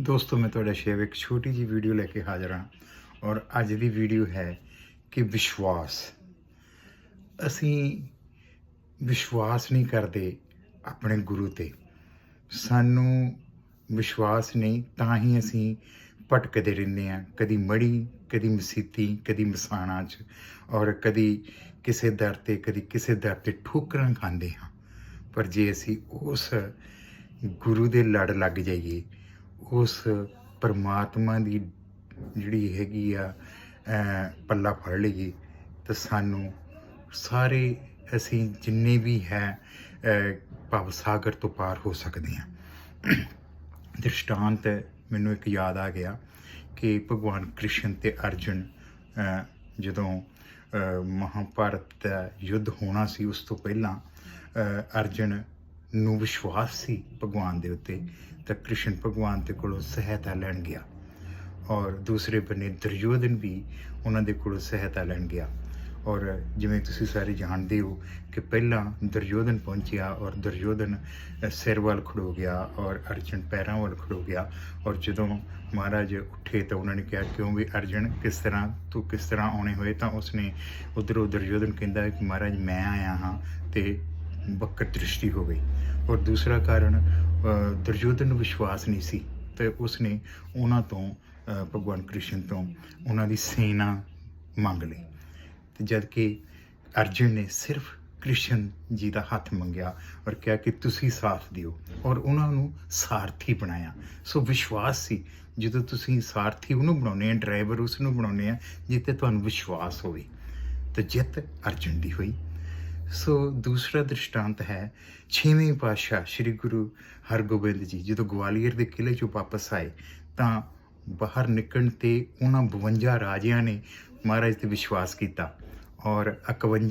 ਦੋਸਤੋ, ਮੈਂ ਤੁਹਾਡਾ ਸ਼ੇਵ ਇੱਕ ਛੋਟੀ ਜੀ ਵੀਡੀਓ ਲੈ ਕੇ ਹਾਜ਼ਰ ਹਾਂ ਔਰ ਅੱਜ ਦੀ ਵੀਡੀਓ ਹੈ ਕਿ ਵਿਸ਼ਵਾਸ। ਅਸੀਂ ਵਿਸ਼ਵਾਸ ਨਹੀਂ ਕਰਦੇ ਆਪਣੇ ਗੁਰੂ ਤੇ। ਸਾਨੂੰ ਵਿਸ਼ਵਾਸ ਨਹੀਂ, ਤਾਂ ਹੀ ਅਸੀਂ ਭਟਕਦੇ ਰਹਿੰਦੇ ਹਾਂ। ਕਦੀ ਮੜੀ, ਕਦੀ ਮਸੀਤੀ, ਕਦੀ ਮਸਾਣਾ 'ਚ ਔਰ ਕਦੀ ਕਿਸੇ ਦਰ ਤੇ, ਕਦੀ ਕਿਸੇ ਦਰ ਤੇ ਠੋਕਰਾਂ ਖਾਂਦੇ ਹਾਂ। ਪਰ ਜੇ ਅਸੀਂ ਉਸ ਗੁਰੂ ਦੇ ਲੜ ਲੱਗ ਜਾਈਏ ਉਸ ਪਰਮਾਤਮਾ ਦੀ ਜਿਹੜੀ ਹੈਗੀ ਆ ਪੱਲਾ ਫੜ ਲਈਏ ਤਾਂ ਸਾਨੂੰ ਸਾਰੇ ਅਸੀਂ ਜਿੰਨੇ ਵੀ ਹੈ ਅਹ ਭਵ ਸਾਗਰ ਤੋਂ ਪਾਰ ਹੋ ਸਕਦੇ ਹਾਂ। ਦ੍ਰਿਸ਼ਟਾਂਤ ਮੈਨੂੰ ਇੱਕ ਯਾਦ ਆ ਗਿਆ ਕਿ ਭਗਵਾਨ ਕ੍ਰਿਸ਼ਨ ਤੇ ਅਰਜੁਨ ਜਦੋਂ ਅਹ, ਮਹਾਭਾਰਤ ਦਾ ਯੁੱਧ ਹੋਣਾ ਸੀ ਉਸ ਤੋਂ ਪਹਿਲਾਂ ਅਰਜੁਨ ਨੂੰ ਵਿਸ਼ਵਾਸ ਸੀ ਭਗਵਾਨ ਦੇ ਉੱਤੇ, ਤਾਂ ਕ੍ਰਿਸ਼ਨ ਭਗਵਾਨ ਦੇ ਕੋਲੋਂ ਸਹਾਇਤਾ ਲੈਣ ਗਿਆ। ਔਰ ਦੂਸਰੇ ਬੰਨੇ ਦੁਰਯੋਧਨ ਵੀ ਉਹਨਾਂ ਦੇ ਕੋਲੋਂ ਸਹਾਇਤਾ ਲੈਣ ਗਿਆ। ਔਰ ਜਿਵੇਂ ਤੁਸੀਂ ਸਾਰੇ ਜਾਣਦੇ ਹੋ ਕਿ ਪਹਿਲਾਂ ਦੁਰਯੋਧਨ ਪਹੁੰਚਿਆ ਔਰ ਦੁਰਯੋਧਨ ਸਿਰ ਵੱਲ ਖੜੋ ਗਿਆ ਔਰ ਅਰਜਨ ਪੈਰਾਂ ਵੱਲ ਖੜੋ ਗਿਆ। ਔਰ ਜਦੋਂ ਮਹਾਰਾਜ ਉੱਠੇ ਤਾਂ ਉਹਨਾਂ ਨੇ ਕਿਹਾ, ਕਿਉਂ ਵੀ ਅਰਜਨ, ਕਿਸ ਤਰ੍ਹਾਂ, ਤੂੰ ਕਿਸ ਤਰ੍ਹਾਂ ਆਉਣੇ ਹੋਏ? ਤਾਂ ਉਸਨੇ ਉਧਰੋਂ ਦੁਰਯੋਧਨ ਕਹਿੰਦਾ ਕਿ, ਮਹਾਰਾਜ, ਮੈਂ ਆਇਆ ਹਾਂ ਤੇ ਬੱਕਰ ਦ੍ਰਿਸ਼ਟੀ ਹੋ ਗਈ। ਔਰ ਦੂਸਰਾ ਕਾਰਨ ਅ, ਨੂੰ ਵਿਸ਼ਵਾਸ ਨਹੀਂ ਸੀ। ਤੇ ਉਸਨੇ ਉਹਨਾਂ ਤੋਂ ਭਗਵਾਨ ਕ੍ਰਿਸ਼ਨ ਤੋਂ ਉਹਨਾਂ ਦੀ ਸੇਨਾ ਮੰਗ ਲਈ। ਤੇ ਜਦ ਕਿ ਅਰਜੁਨ ਨੇ ਸਿਰਫ ਕ੍ਰਿਸ਼ਨ ਜੀ ਦਾ ਹੱਥ ਮੰਗਿਆ ਔਰ ਕਿਹਾ ਕਿ ਤੁਸੀਂ ਸਾਥ ਦਿਓ ਔਰ ਉਹਨਾਂ ਨੂੰ ਸਾਰਥੀ ਬਣਾਇਆ। ਸੋ ਵਿਸ਼ਵਾਸ ਸੀ ਜਦੋਂ ਤੁਸੀਂ ਸਾਰਥੀ ਉਹਨੂੰ ਬਣਾਉਨੇ ਆ ਡਰਾਈਵਰ ਉਸ ਨੂੰ ਬਣਾਉਨੇ ਆ ਜਿੱਤੇ ਤੁਹਾਨੂੰ ਵਿਸ਼ਵਾਸ ਹੋਵੇ। ਤੇ ਜਿੱਤ ਅਰਜੁਨ ਦੀ ਹੋਈ। ਸੋ ਦੂਸਰਾ ਦ੍ਰਿਸ਼ਟਾਂਤ ਹੈ ਛੇਵੇਂ ਪਾਤਸ਼ਾਹ ਸ੍ਰੀ ਗੁਰੂ ਹਰਗੋਬਿੰਦ ਜੀ। ਜਦੋਂ ਗਵਾਲੀਅਰ ਦੇ ਕਿਲੇ ਚੋਂ ਵਾਪਸ ਆਏ, ਤਾਂ ਬਾਹਰ ਨਿਕਲਣ ਤੇ ਉਹਨਾਂ 52 ਰਾਜਿਆਂ ਨੇ ਮਹਾਰਾਜ ਤੇ ਵਿਸ਼ਵਾਸ ਕੀਤਾ ਔਰ 51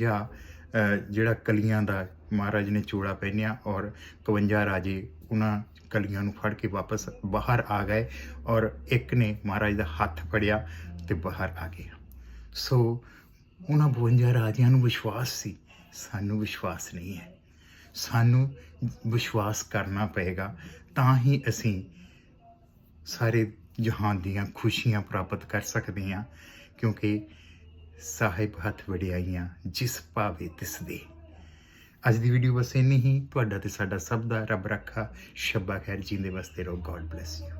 ਜਿਹੜਾ ਕਲੀਆਂ ਦਾ ਮਹਾਰਾਜ ਨੇ ਚੋੜਾ ਪਹਿਨਿਆ ਔਰ 51 ਰਾਜੇ ਉਹਨਾਂ ਕਲੀਆਂ ਨੂੰ ਫੜ ਕੇ ਵਾਪਸ ਬਾਹਰ ਆ ਗਏ ਔਰ ਇੱਕ ਨੇ ਮਹਾਰਾਜ ਦਾ ਹੱਥ ਫੜਿਆ ਤੇ ਬਾਹਰ ਆ ਗਿਆ ਸੋ ਉਹਨਾਂ 52 ਰਾਜਿਆਂ ਨੂੰ ਵਿਸ਼ਵਾਸ ਸੀ ਸਾਨੂੰ ਵਿਸ਼ਵਾਸ ਨਹੀਂ ਹੈ। ਸਾਨੂੰ ਵਿਸ਼ਵਾਸ ਕਰਨਾ ਪਏਗਾ, ਤਾਂ ਹੀ ਅਸੀਂ ਸਾਰੇ ਜਹਾਨ ਦੀਆਂ ਖੁਸ਼ੀਆਂ ਪ੍ਰਾਪਤ ਕਰ ਸਕਦੇ ਹਾਂ, ਕਿਉਂਕਿ ਸਾਹਿਬ ਹੱਥ ਵਡਿਆਈਆਂ ਜਿਸ ਭਾਵੇ ਤਿਸ ਦੇ ਅੱਜ ਦੀ ਵੀਡੀਓ ਬਸ ਇੰਨੀ ਹੀ। ਤੁਹਾਡਾ ਤੇ ਸਾਡਾ ਸਭ ਦਾ ਰੱਬ ਰੱਖਾ। ਸ਼ੱਬਾ ਖੈਰ ਜੀਂਦੇ ਵਾਸਤੇ ਰਹੋ। God bless you